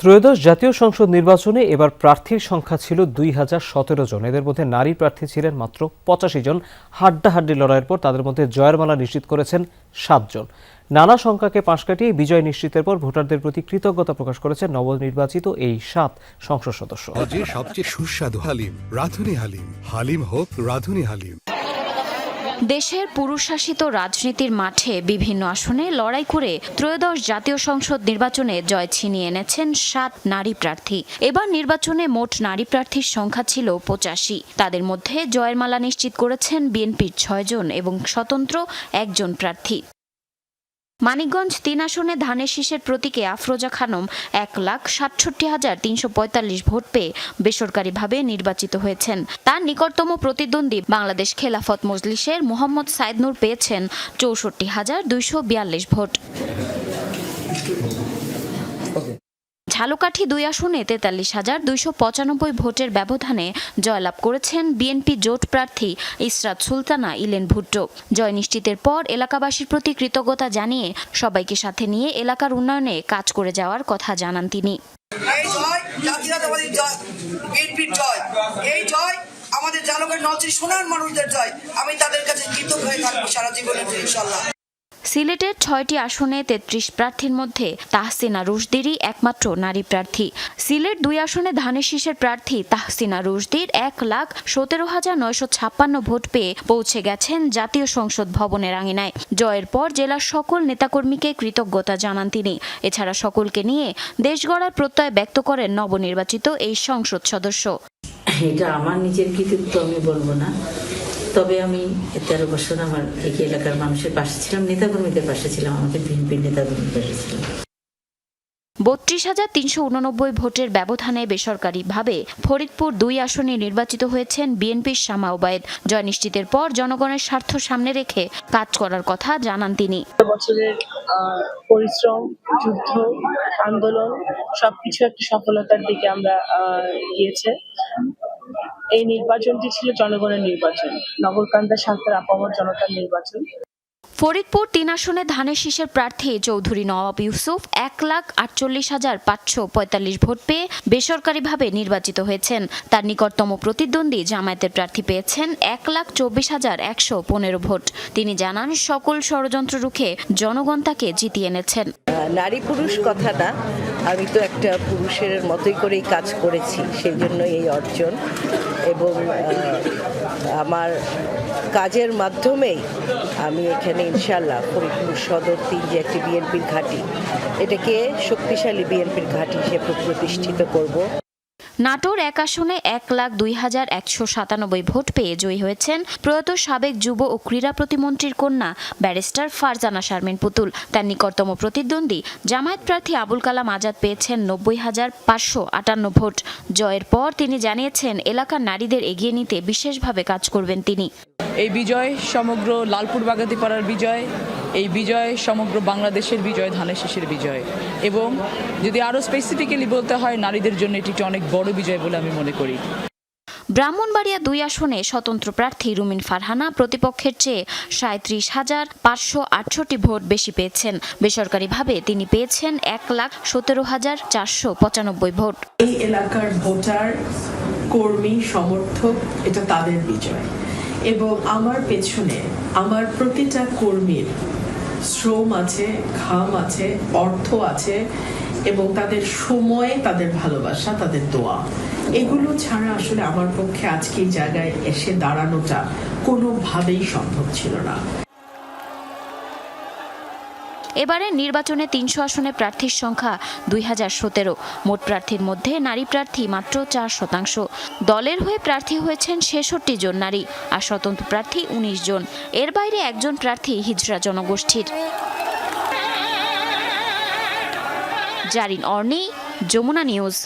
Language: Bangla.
ত্রয়োদশ জাতীয় সংসদ নির্বাচনে এবার প্রার্থীর সংখ্যা ছিল দুই হাজার সতেরো জন। এদের মধ্যে নারী প্রার্থী ছিলেন মাত্র পঁচাশি জন। হাড্ডাহাড্ডি লড়াইয়ের পর তাদের মধ্যে জয়ের মালা নিশ্চিত করেছেন সাতজন নানা সংখ্যাকে পাশ কাটিয়ে বিজয় নিশ্চিতের পর ভোটারদের প্রতি কৃতজ্ঞতা প্রকাশ করেছেন নবনির্বাচিত এই সাত সংসদ সদস্য। সবচেয়ে সুস্বাদু হালিম, রাধুনি হালিম। হালিম হোক, রাধুনি হালিম। দেশের পুরুষশাসিত রাজনীতির মাঠে বিভিন্ন আসনে লড়াই করে ত্রয়োদশ জাতীয় সংসদ নির্বাচনে জয় ছিনিয়ে এনেছেন সাত নারী প্রার্থী। এবার নির্বাচনে মোট নারী প্রার্থীর সংখ্যা ছিল পঁচাশি। তাদের মধ্যে জয়ের মালা নিশ্চিত করেছেন বিএনপির ছয়জন এবং স্বতন্ত্র একজন প্রার্থী। মানিকগঞ্জ তিন আসনে ধানের শীষের প্রতীকে আফরোজা খানম এক লাখ সাতষট্টি হাজার তিনশো পঁয়তাল্লিশ ভোট পেয়ে বেসরকারিভাবে নির্বাচিত হয়েছেন। তার নিকটতম প্রতিদ্বন্দ্বী বাংলাদেশ খেলাফত মজলিসের মোহাম্মদ সাইদনুর পেয়েছেন চৌষট্টি হাজার দুইশো বিয়াল্লিশ ভোট। ঝালকাঠি দুই আসনে তেতাল্লিশ হাজার দুইশো পঁচানব্বই ভোটের ব্যবধানে জয়লাভ করেছেন বিএনপি জোট প্রার্থী ইসরাত সুলতানা, ইলেন ভুট্টো। জয় নিশ্চিতের পর এলাকাবাসীর প্রতি কৃতজ্ঞতা জানিয়ে সবাইকে সাথে নিয়ে এলাকার উন্নয়নে কাজ করে যাওয়ার কথা জানান তিনি। আমাদের জানকের নলচির সোনার মানুষদের জয়। আমি তাদের কাছে কৃতজ্ঞ হয়ে থাকব সারা জীবনের ইনশাল্লাহ সিলেটের ছয়টি আসনে তেত্রিশ প্রার্থীর মধ্যে তাহসিনা রুশদিরই একমাত্র নারী প্রার্থী। সিলেট দুই আসনে ধানের শীষের প্রার্থী তাহসিনা রুশদির এক লাখ সতেরো হাজার নয়শো ছাপ্পান্ন ভোট পেয়ে পৌঁছে গেছেন জাতীয় সংসদ ভবনের আঙিনায়। জয়ের পর জেলার সকল নেতাকর্মীকে কৃতজ্ঞতা জানান তিনি। এছাড়া সকলকে নিয়ে দেশ গড়ার প্রত্যয় ব্যক্ত করেন নবনির্বাচিত এই সংসদ সদস্য। এটা আমার নিজের কৃতিত্ব আমি বলব না। তবে আমি তেরো বছর আমার এই এলাকার মানুষের পাশে ছিলাম নেতাকর্মীদের পাশে ছিলাম আমাদের বিএনপির নেতাকর্মীর পাশে ছিলাম। বত্রিশ হাজার তিনশো উননব্বই ভোটের ব্যবধানে বেসরকারিভাবে ফরিদপুর দুই আসনে নির্বাচিত হয়েছেন বিএনপির শামা ওবায়দ। জয় নিশ্চিতের পর জনগণের স্বার্থ সামনে রেখে কাজ করার কথা জানান তিনি। বছরের পরিশ্রম যুদ্ধ আন্দোলন সবকিছু একটা সফলতার দিকে আমরা গিয়েছে। এই নির্বাচনটি ছিল জনগণের নির্বাচন। নগরকান্দা শান্তার আপামর জনতার নির্বাচন। ফরিদপুর তিন আসনে ধানের শীষের প্রার্থী চৌধুরী নওয়াব ইউসুফ এক লাখ আটচল্লিশ হাজার পাঁচশো পঁয়তাল্লিশ ভোট পেয়ে বেসরকারিভাবে নির্বাচিত হয়েছেন। তার নিকটতম প্রতিদ্বন্দ্বী জামায়াতের প্রার্থী পেয়েছেন এক লাখ চব্বিশ হাজার একশো পনেরো ভোট। তিনি জানান সকল ষড়যন্ত্র রুখে জনগণ তাকে জিতিয়ে এনেছেন। নারী পুরুষ কথা না আমি তো একটা পুরুষের মতোই করেই কাজ করেছি, সেই জন্য এই অর্জন। এবং আমার কাজের মাধ্যমেই আমি এখানে ইনশাল্লাহ ফরিদপুর সদর তিন যে একটি বিএনপির ঘাঁটি, এটাকে শক্তিশালী বিএনপির ঘাঁটি হিসেবে প্রতিষ্ঠিত করব। নাটোর এক আসনে এক লাখ দুই হাজার একশো সাতানব্বই ভোট পেয়ে জয়ী হয়েছেন প্রয়াত সাবেক যুব ও ক্রীড়া প্রতিমন্ত্রীর কন্যা ব্যারিস্টার ফারজানা শারমিন পুতুল। তার নিকটতম প্রতিদ্বন্দ্বী জামায়াত প্রার্থী আবুল কালাম আজাদ পেয়েছেন নব্বই হাজার পাঁচশো আটান্ন ভোট। জয়ের পর তিনি জানিয়েছেন, এলাকার নারীদের এগিয়ে নিতে বিশেষভাবে কাজ করবেন তিনি। এই বিজয়, সমগ্র লালপুর বাগাতিপাড়ার বিজয় এই বিজয় সমগ্র বাংলাদেশের বিজয় ধানের শীষের বিজয়। এবং যদি আরও স্পেসিফিক্যালি বলতে হয় নারীদের জন্য এটি একটি অনেক বড় বিজয় বলে আমি মনে করি। ব্রাহ্মণবাড়িয়া দুই আসনে স্বতন্ত্র প্রার্থী রুমিন ফারহানা প্রতিপক্ষের চেয়ে সাঁত্রিশ হাজার পাঁচশো আটষট্টি ভোট বেশি পেয়েছেন। বেসরকারিভাবে তিনি পেয়েছেন এক লাখ সতেরো হাজার চারশো পঁচানব্বই ভোট। এই এলাকার ভোটার কর্মী সমর্থক এটা তাদের বিজয়। এবং আমার পেছনে আমার প্রতিটা কর্মীর শ্রম আছে, ঘাম আছে, অর্থ আছে এবং তাদের সময়ে, তাদের ভালোবাসা, তাদের দোয়া। এগুলো ছাড়া আসলে আমার পক্ষে আজকে জায়গায় এসে দাঁড়ানোটা কোনোভাবেই সম্ভব ছিল না। এবারে নির্বাচনে তিনশো আসনে প্রার্থীর সংখ্যা দুই হাজার সতেরো। মোট প্রার্থীর মধ্যে নারী প্রার্থী মাত্র চার শতাংশ। দলের হয়ে প্রার্থী হয়েছেন ছেষট্টি জন নারী আর স্বতন্ত্র প্রার্থী উনিশ জন। এর বাইরে একজন প্রার্থী হিজড়া জনগোষ্ঠীর। জারিন অর্নি, যমুনা নিউজ।